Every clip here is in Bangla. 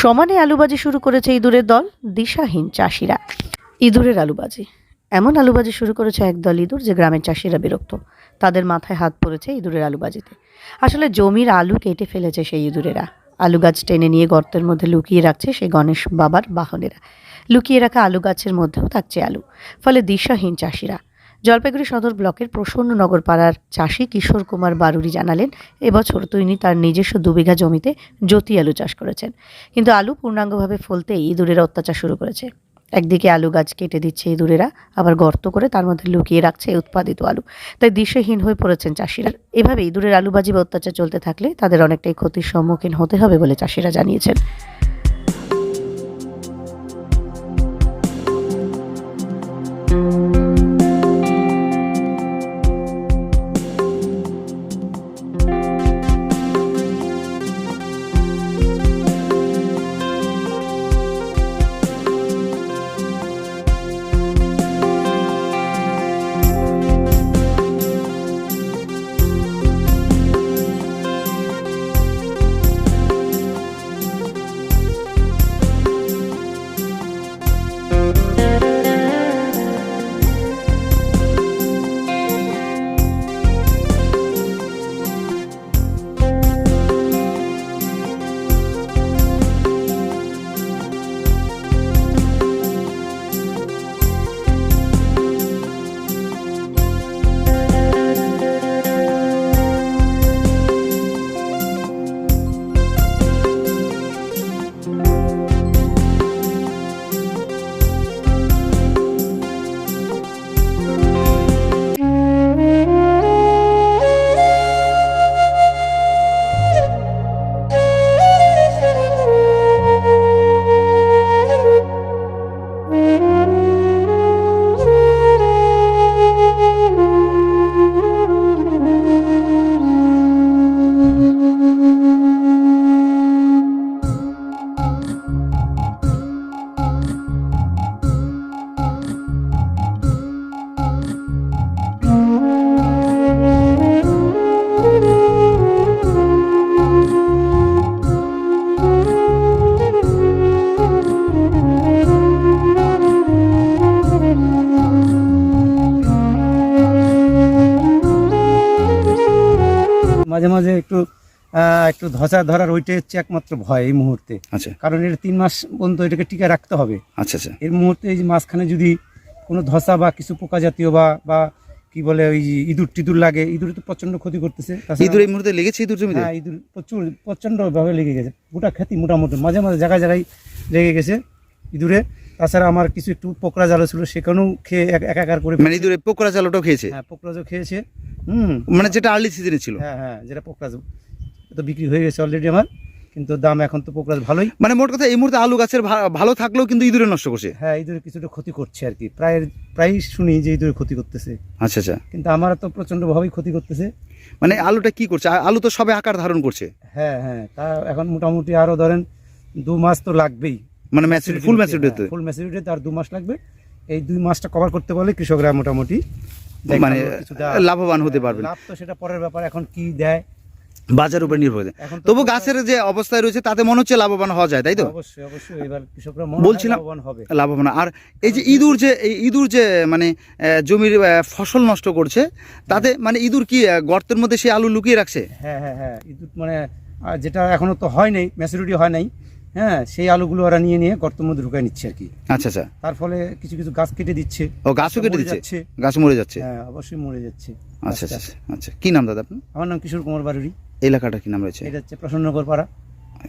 সমানে আলুবাজি শুরু করেছে ইঁদুরের দল দিশাহীন চাষিরা। ইঁদুরের আলুবাজি। এমন আলুবাজি শুরু করেছে একদল ইঁদুর যে গ্রামের চাষিরা বিরক্ত। তাদের মাথায় হাত পড়েছে ইঁদুরের আলুবাজিতে। আসলে জমির আলু কেটে ফেলেছে সেই ইঁদুরেরা। আলু গাছ টেনে নিয়ে গর্তের মধ্যে লুকিয়ে রাখছে সেই গণেশ বাবার বাহনেরা। লুকিয়ে রাখা আলু গাছের মধ্যেও থাকছে আলু। ফলে দিশাহীন চাষিরা জলপাইগুড়ি সদর ব্লকের প্রসন্ননগর পাড়ার চাষি কিশোর কুমার বারুরি জানালেন, এবছর তিনি তার নিজস্ব দুবিঘা জমিতে জ্যোতি আলু চাষ করেছেন। কিন্তু আলু পূর্ণাঙ্গভাবে ফলতেই ইঁদুরের অত্যাচার শুরু করেছে। একদিকে আলু গাছ কেটে দিচ্ছে ইঁদুরেরা, আবার গর্ত করে তার মধ্যে লুকিয়ে রাখছে উৎপাদিত আলু। তাই দিশেহীন হয়ে পড়েছেন চাষিরা। এভাবে ইঁদুরের আলুবাজি বা অত্যাচার চলতে থাকলে তাদের অনেকটাই ক্ষতির সম্মুখীন হতে হবে বলে চাষিরা জানিয়েছেন। মাঝে মাঝে একটু একটু ধসা ধরার ওইটাই হচ্ছে একমাত্র ভয় এই মুহূর্তে। আচ্ছা। কারণ এটা তিন মাস পর্যন্ত এটাকে টিকে রাখতে হবে। আচ্ছা আচ্ছা। এর মুহূর্তে এই মাঝখানে যদি কোনো ধসা বা কিছু পোকা জাতীয় বা বা কি বলে ওই ইঁদুর টিদুর লাগে ইঁদুর তো প্রচণ্ড ক্ষতি করতেছে। ইঁদুর এই মুহূর্তে লেগেছে ইঁদুর জমিতে? হ্যাঁ ইঁদুর প্রচুর প্রচণ্ড ভাবে লেগে গেছে। গোটা খ্যাতি মোটামুটি মাঝে মাঝে জায়গায় জায়গায় লেগে গেছে ইঁদুরে। তাছাড়া আমার কিছু একটু পোকরা জালো ছিল সেখানেও খেয়ে এক- একাকার করে মানে ইঁদুর এই পোকরা চালটাও খেয়েছে? হ্যাঁ পোকরাজও খেয়েছে হুম। মানে যেটা আর্লি সিজনে ছিল? হ্যাঁ হ্যাঁ যেটা পোকরাজ তো বিক্রি হয়ে গেছে অলরেডি আমার কিন্তু দাম এখন তো পোকরাজ ভালোই। মানে মোট কথা এই মুহূর্তে আলু গাছের ভালো থাকলেও কিন্তু ইঁদুরে নষ্ট করছে? হ্যাঁ ইঁদুরে কিছুটা ক্ষতি করছে আর কি। প্রায় প্রায় শুনি যে ইঁদুরে ক্ষতি করতেছে। আচ্ছা আচ্ছা। কিন্তু আমার তো প্রচণ্ড ভাবেই ক্ষতি করতেছে। মানে আলুটা কি করছে? আলু তো সবে আকার ধারণ করছে। হ্যাঁ হ্যাঁ তা এখন মোটামুটি আরও ধরেন দু মাস তো লাগবেই। মানে ম্যাচুরিটি ফুল ম্যাচুরিটি হতে ফুল ম্যাচুরিটি তার দু মাস লাগবে। এই দুই মাসটা কভার করতে পারলে কৃষকরা মোটামুটি মানে লাভবান হতে পারবেন। লাভ তো সেটা পরের ব্যাপার এখন কি দেয়? বাজার উপর নির্ভর করে। তবু গাছের যে অবস্থায় রয়েছে তাতে মনে হচ্ছে লাভবান হওয়া যায় তাই তো? অবশ্যই অবশ্যই এবার কৃষকরা বলছিলাম- লাভবান হবে। লাভবান আর এই যে ইঁদুর যে এই ইঁদুর যে মানে জমির ফসল নষ্ট করছে তাতে মানে ইঁদুর কি গর্তের মধ্যে সে আলু লুকিয়ে রাখছে? হ্যাঁ হ্যাঁ হ্যাঁ ইঁদুর মানে যেটা এখনও তো হয় নাই ম্যাচুরিটি হয় নাই হ্যাঁ সেই আলুগুলো ওরা নিয়ে নিয়ে গর্তের মধ্যে ঢুকায় নিচ্ছে আর কি। আচ্ছা আচ্ছা। তার ফলে কিছু কিছু গাছ কেটে দিচ্ছে। ও গাছও কেটে দিচ্ছে? গাছ মরে যাচ্ছে? হ্যাঁ অবশ্যই মরে যাচ্ছে। আচ্ছা। আচ্ছা আচ্ছা। কি নাম দাদা আপনার? আমার নাম কিশোর কুমার বারুড়ি এলাকাটা কি নাম রয়েছে? এটা হচ্ছে প্রসন্নগর পাড়া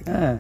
হ্যাঁ